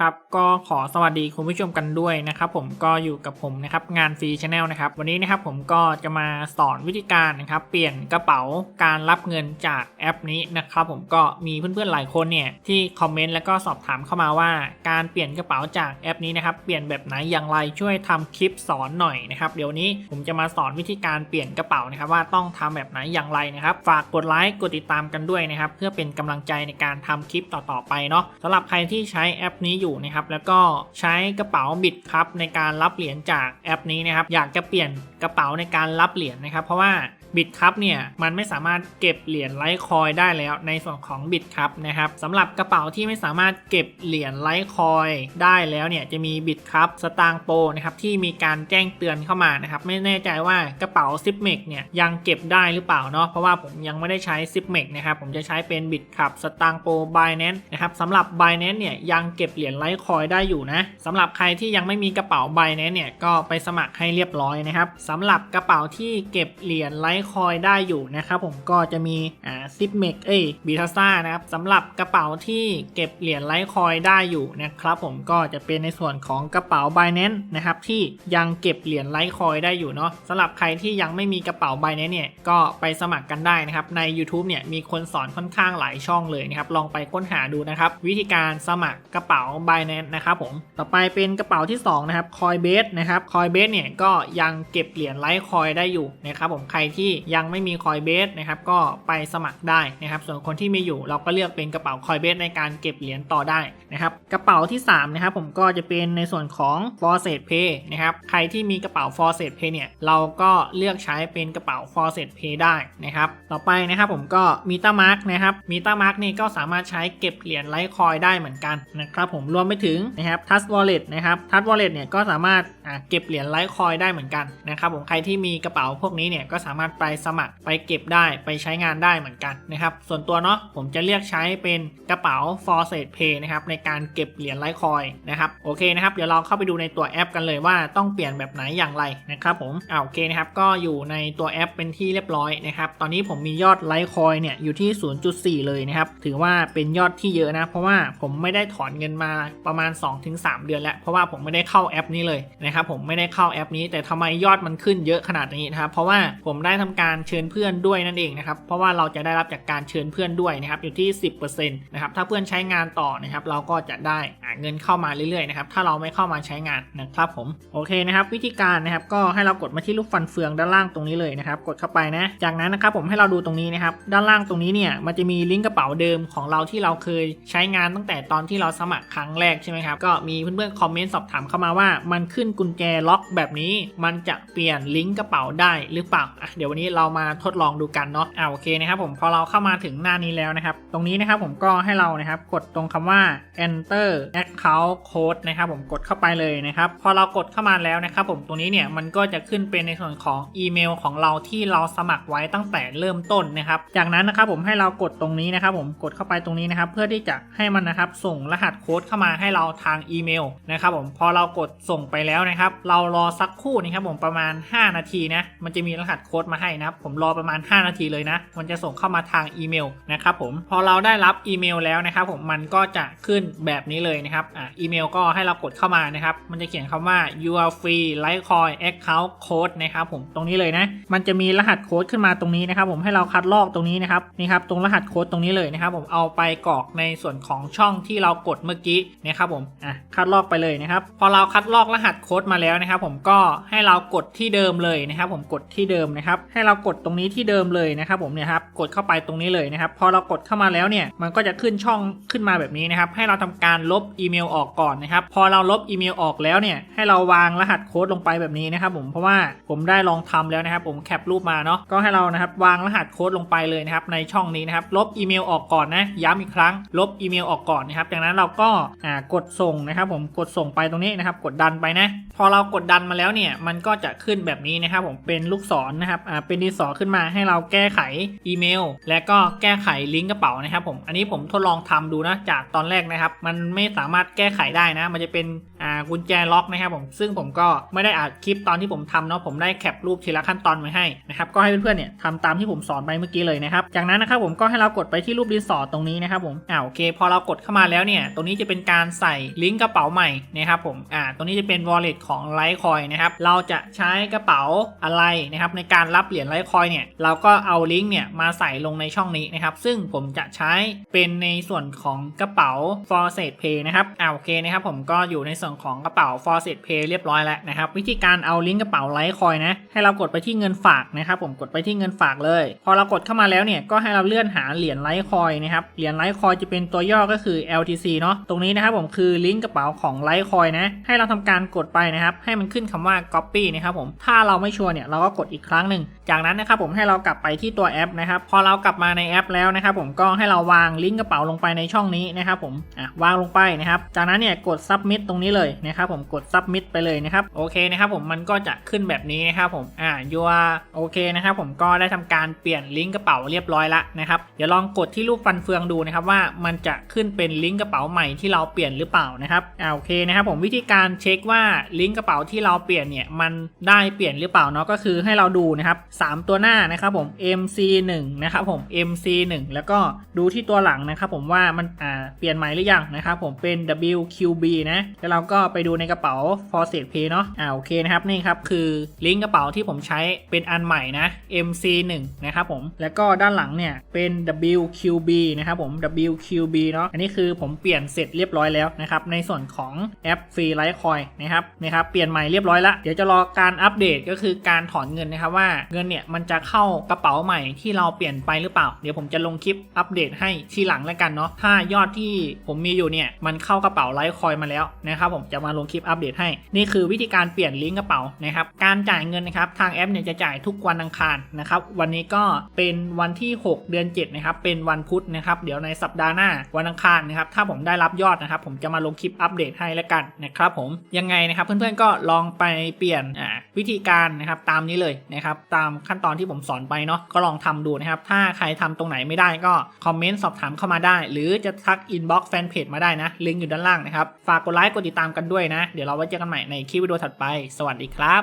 ครับก็ขอสวัสดีคุณผู้ชมกันด้วยนะครับผมก็อยู่กับผมนะครับงานฟรีชาแนลนะครับวันนี้นะครับผมก็จะมาสอนวิธีการนะครับเปลี่ยนกระเป๋าการรับเงินจากแอปนี้นะครับผมก็มีเพื่อนๆหลายคนเนี่ยที่คอมเมนต์แล้วก็สอบถามเข้ามาว่าการเปลี่ยนกระเป๋าจากแอปนี้นะครับเปลี่ยนแบบไหนอย่างไรช่วยทำคลิปสอนหน่อยนะครับเดี๋ยวนี้ผมจะมาสอนวิธีการเปลี่ยนกระเป๋านะครับว่าต้องทำแบบไหนอย่างไรนะครับฝากกดไลค์กดติดตามกันด้วยนะครับเพื่อเป็นกำลังใจในการทำคลิปต่อๆไปเนาะสำหรับใครที่ใช้แอปนี้อยู่นะครับแล้วก็ใช้กระเป๋าบิดครับในการรับเหรียญจากแอปนี้นะครับอยากจะเปลี่ยนกระเป๋าในการรับเหรียญนะครับ เพราะว่า บิตครับเนี่ยมันไม่สามารถเก็บเหรียญไลท์คอยได้แล้วในส่วนของบิตครับนะครับสำหรับกระเป๋าที่ไม่สามารถเก็บเหรียญไลท์คอยได้แล้วเนี่ยจะมีบิตครับสตางโปนะครับที่มีการแจ้งเตือนเข้ามานะครับไม่แน่ใจว่ากระเป๋าซิปเมกเนี่ยยังเก็บได้หรือเปล่าเนาะเพราะว่าผมยังไม่ได้ใช้ซิปเมกนะครับผมจะใช้เป็นบิตครับสตางโปบายแนนนะครับสำหรับบายแนนเนี่ยยังเก็บเหรียญไลท์คอยได้อยู่นะสำหรับใครที่ยังไม่มีกระเป๋าบายแนนเนี่ยก็ไปสมัครให้เรียบร้อยนะครับสำหรับกระเป๋าที่เก็บเหรียญไลท์คอยได้อยู่นะครับผมก็จะมีอ่าซิปเมกเอ้ยบีทัสซ่านะครับสำหรับกระเป๋าที่เก็บเหรียญไลท์คอยได้อยู่นะครับผมก็จะเป็นในส่วนของกระเป๋า b บ n a n c e นะครับที่ยังเก็บเหรียญไลท์คอยได้อยู่เนาะสำหรับใครที่ยังไม่มีกระเป๋า b บ n a n c e เนี่ยก็ไปสมัครกันได้นะครับใน YouTube เนี่ยมีคนสอนค่อนข้างหลายช่องเลยนะครับลองไปค้นหาดูนะครับวิธีการสมัครกระเป๋า b บ n a n c e นะครับผมต่อไปเป็นกระเป๋าที่สองนะครับ Coinbase นะครับ Coinbase เนี่ยก็ยังเก็บเหรียญไลท์คอยได้อยู่นะครับผมใครที่ยังไม่มี Coinbase นะครับก็ไปสมัครได้นะครับ ส่วนคนที่มีอยู่เราก็เลือกเป็นกระเป๋า Coinbase ในการเก็บเหรียญต่อได้นะครับกระเป๋าที่3นะครับผมก็จะเป็นในส่วนของ f o r s e t Pay นะครับใครที่มีกระเป๋า f o r s e t Pay เนี่ยเราก็เลือกใช้เป็นกระเป๋า f o r s e t Pay ได้นะครับต่อไปนะครับผมก็มีต a มาร์กนะครับมีต a มาร์กนี่ก็สามารถใช้เก็บเหรียญไลท์คอยได้เหมือนกันนะครับผมรวมไปถึงนะครับทัสวอลเล็ตนะครับทัสวอลเล็ตเนี่ยก็สามารถเก็บเหรียญไลท์คอยได้เหมือนกันนะครับผมใครที่มีกระเป๋าพวกนี้เนี่ยก็สามารถไปสมัครไปเก็บได้ไปใช้งานได้เหมือนกันนะครับส่วนตัวเนาะผมจะเลือกใช้เป็นกระเป๋า f o r s e t Pay นะครับในการเก็บเหรียญไลท์คอยนะครับโอเคนะครับเดี๋ยวเราเข้าไปดูในตัวแอปกันเลยว่าต้องเปลี่ยนแบบไหนอย่างไรนะครับผมอ่าโอเคนะครับก็อยู่ในตัวแอปเป็นที่เรียบร้อยนะครับตอนนี้ผมมียอดไลท์คอยเนี่ยอยู่ที่ 0.4 เลยนะครับถือว่าเป็นยอดที่เยอะนะ เพราะว่าผมไม่ได้ถอนเงินมาประมาณ 2-3 เดือนแล้ว เพราะว่าผมไม่ได้เข้าแอปนี้เลยนะครับผมไม่ได้เข้าแอปนี้แต่ทำไมยอดมันขึ้นเยอะขนาดนี้นะครับเพราะว่าผมได้ทำการเชิญเพื่อนด้วยนั่นเองนะครับ เพราะว่าเราจะได้รับจากการเชิญเพื่อนด้วยนะครับอยู่ที่ 10%นะครับถ้าเพื่อนใช้งานต่อนะครับเราก็จะได้เงินเข้ามาเรื่อยๆนะครับถ้าเราไม่เข้ามาใช้งานนะครับผมโอเคนะครับวิธีการนะครับก็ให้เรากดมาที่ลูกฟันเฟืองด้านล่างตรงนี้เลยนะครับกดเข้าไปนะ จากนั้นนะครับผมให้เราดูตรงนี้นะครับด้านล่างตรงนี้เนี่ยมันจะมีลิงก์กระเป๋าเดิมของเราที่เราเคยใช้งานตั้งแต่ตอนที่เราสมัครครั้งแรกใช่ไหมครับก็มีเพื่อนๆคอมเมนต์สอบถามเข้ามาว่า มันขึ้นกุญแจล็อกแบบนี้ มันจะเปลี่ยนลิงก์กระเป๋าได้หรือเปล่าอะเดี๋ยววันนี้เรามาทดลองดูกันเนาะอ่าโอเคนะครับผมพอเราเข้ามาถึงหน้านี้แล้วนะครับ ตรงนี้นะครับผมก็ให้เรานะครับกดตรงคำว่า enter account code นะครับผมกดเข้าไปเลยนะครับ พอเรากดเข้ามาแล้วนะครับผมตรงนี้เนี่ยมันก็จะขึ้นเป็นในส่วนของอีเมลของเราที่เราสมัครไว้ตั้งแต่เริ่มต้นนะครับ จากนั้นนะครับผมให้เรากดตรงนี้นะครับผมกดเข้าไปตรงนี้นะครับ เพื่อที่จะให้มันนะครับส่งรหัสโค้ดเข้ามาให้เราทางอีเมลนะครับผมพอเรากดส่งไปแล้วนะครับ เรารอสักครู่นะครับผมประมาณ 5 นาทีนะมันจะมีรหัสโค้ดมาให้นะครับผมรอประมาณ 5 นาทีเลยนะ มันจะส่งเข้ามาทางอีเมลนะครับผมพอเราได้รับอีเมลแล้วนะครับผมมันก็จะขึ้นแบบนี้เลยนะครับอ่าอีเมลก็ให้เรากดเข้ามานะครับมันจะเขียนคำว่า you are free litecoin account code นะครับผมตรงนี้เลยนะ มันจะมีรหัสโค้ดขึ้นมาตรงนี้นะครับผมให้เราคัดลอกตรงนี้นะครับนี่ครับตรงรหัสโค้ดตรงนี้เลยนะครับผมเอาไปกรอกในส่วนของช่องที่เรากดเมื่อกี้นะครับผมอะคัดลอกไปเลยนะครับพอเราคัดลอกรหัสโค้ดมาแล้วนะครับผมก็ให้เรากดที่เดิมเลยนะครับผมกดที่เดิมนะครับให้เรากดตรงนี้ที่เดิมเลยนะครับผมเนี่ยครับกดเข้าไปตรงนี้เลยนะครับพอเรากดเข้ามาแล้วเนี่ยมันก็จะขึ้นช่องขึ้นมาแบบนี้นะครับให้เราทำการลบอีเมลออกก่อนนะครับพอเราลบอีเมลออกแล้วเนี่ยให้เราวางรหัสโค้ดลงไปแบบนี้นะครับผมเพราะว่าผมได้ลองทำแล้วนะครับผมแคปรูปมาเนาะก็ให้เรานะครับวางรหัสโค้ดลงไปเลยนะครับในช่องนี้นะครับลบอีเมลออกก่อนนะย้ำอีกครั้ง ลบอีเมลออกก่อนนะครับจากนั้นเราก็กดส่งนะครับผมกดส่งไปตรงนี้นะครับกดดันไปนะพอเรากดดันมาแล้วเนี่ย มันก็จะขึ้นแบบนี้นะครับผมเป็นลูกศรนะครับอ่าเป็นดินสอขึ้นมาให้เราแก้ไขอีเมล และก็แก้ไขลิงก์กระเป๋านะครับผมอันนี้ผมทดลองทำดูนะจากตอนแรกนะครับ มันไม่สามารถแก้ไขได้นะ มันจะเป็นอ่ากุญแจล็อกนะครับผมซึ่งผมก็ไม่ได้อัดคลิปตอนที่ผมทำเนาะผมได้แคปรูปทีละขั้นตอนไว้ให้นะครับก็ให้เพื่อนๆเนี่ยทำตามที่ผมสอนไปเมื่อกี้เลยนะครับจากนั้นนะครับผมก็ให้เรากดไปที่รูปดินสอตรงนี้นะครับผมอ่าโอเค พอเรากดเข้ามาแล้วเนี่ยตรงนี้จะเป็นการใส่ลิงก์กระเป๋าใหม่นะครับผมอ่าตรงนี้จะเป็น wallet ของ Litecoin นะครับเราจะใช้กระเป๋าอะไรนะครับในการรับเหรียญ Litecoin เนี่ยเราก็เอาลิงก์เนี่ยมาใส่ลงในช่องนี้นะครับซึ่งผมจะใช้เป็นในส่วนของกระเป๋า f o r s e t Pay นะครับอ่าโอเคนะครับผมก็อยู่ในส่วนของกระเป๋า f o r s e t Pay เรียบร้อยแล้วนะครับวิธีการเอาลิงก์กระเป๋า Litecoin นะให้เรากดไปที่เงินฝากนะครับผมกดไปที่เงินฝากเลย พอเรากดเข้ามาแล้วเนี่ยก็ให้เราเลื่อนหาเหรียญ Litecoin นะครับเหรียญ Litecoin จะเป็นตัวย่อก็คือ LTC เนาะตรงนี้นะครับผมคือลิงก์กระเป๋าของ Litecoin นะให้เราทำการกดไปนะครับ ให้มันขึ้นคำว่า copy นะครับผมถ้าเราไม่ชัวร์เนี่ยเราก็กดอีกครั้งหนึ่งจากนั้นนะครับผมให้เรากลับไปที่ตัวแอปนะครับพอเรากลับมาในแอปแล้วนะครับผมก็ให้เราวางลิงก์กระเป๋าลงไปในช่องนี้นะครับผมอะวางลงไปนะครับจากนั้นเนี่ยกด submit ตรงนี้เลยนะครับผมกด submit ไปเลยนะครับโอเคนะครับผมมันก็จะขึ้นแบบนี้นะครับผมอ่า you are โอเคนะครับผมก็ได้ทำการเปลี่ยนลิงก์กระเป๋าเรียบร้อยละนะครับเดี๋ยวลองกดที่รูปฟันเฟืองดูนะครับว่ามันจะขึ้นเป็นลิงก์กระเป๋าใหม่ที่เราเปลี่ยนหรือเปล่านะครับอ่าโอเคนะครับผมวิธีการเช็คว่าลิิงก์กระเป๋าที่เราเปลี่ยนเนี่ยมันได้เปลี่ยนหรือเปล่าเนาะก็คือให้เราดูนะครับสามตัวหน้านะครับผม MC1 นะครับผม MC1 แล้วก็ดูที่ตัวหลังนะครับผมว่ามันอ่าเปลี่ยนใหม่หรือยังนะครับผมเป็น WQB นะแล้วเราก็ไปดูในกระเป๋า f o r s e t Pay เนาะอ่าโอเคนะครับนี่ครับคือลิงก์กระเป๋าที่ผมใช้เป็นอันใหม่นะ MC1 นะครับผมแล้วก็ด้านหลังเนี่ยเป็น WQB นะครับผม WQB เนาะอันนี้คือผมเปลี่ยนเสร็จเรียบร้อยแล้วนะครับในส่วนของแอปฟรีไลท์คอยนะครับนะครับเปลี่ยนใหม่เรียบร้อยละเดี๋ยวจะรอการอัปเดตก็คือการถอนเงินนะครับว่าเงินเนี่ยมันจะเข้ากระเป๋าใหม่ที่เราเปลี่ยนไปหรือเปล่า เดี๋ยวผมจะลงคลิปอัปเดตให้ทีหลังแล้วกันเนาะถ้ายอดที่ผมมีอยู่เนี่ยมันเข้ากระเป๋าไลท์คอยมาแล้วนะครับผมจะมาลงคลิปอัปเดตให้ นี่คือวิธีการเปลี่ยนลิงก์กระเป๋านะครับการจ่ายเงินนะครับทางแอปเนี่ยจะจ่ายทุกวันอังคารนะครับวันนี้ก็เป็นวันที่ 6 เดือน7นะครับเป็นวันพุธนะครับเดี๋ยวในสัปดาห์หน้าวันอังคารนะครับถ้าผมได้รับยอดนะครับผมจะมาลงคลิปอัปเดตให้แล้วกันนะครับผมยังไงนะครับเพื่อนๆก็ลองไปเปลี่ยนวิธีการนะครับตามนี้เลยนะครับตามขั้นตอนที่ผมสอนไปเนาะก็ลองทำดูนะครับ ถ้าใครทำตรงไหนไม่ได้ก็คอมเมนต์สอบถามเข้ามาได้ หรือจะทักอินบ็อกซ์แฟนเพจมาได้นะ ลิงก์อยู่ด้านล่างนะครับ ฝากกดไลค์กดติดตามกันด้วยนะ เดี๋ยวเราไว้เจอกันใหม่ในคลิปวิดีโอถัดไป สวัสดีครับ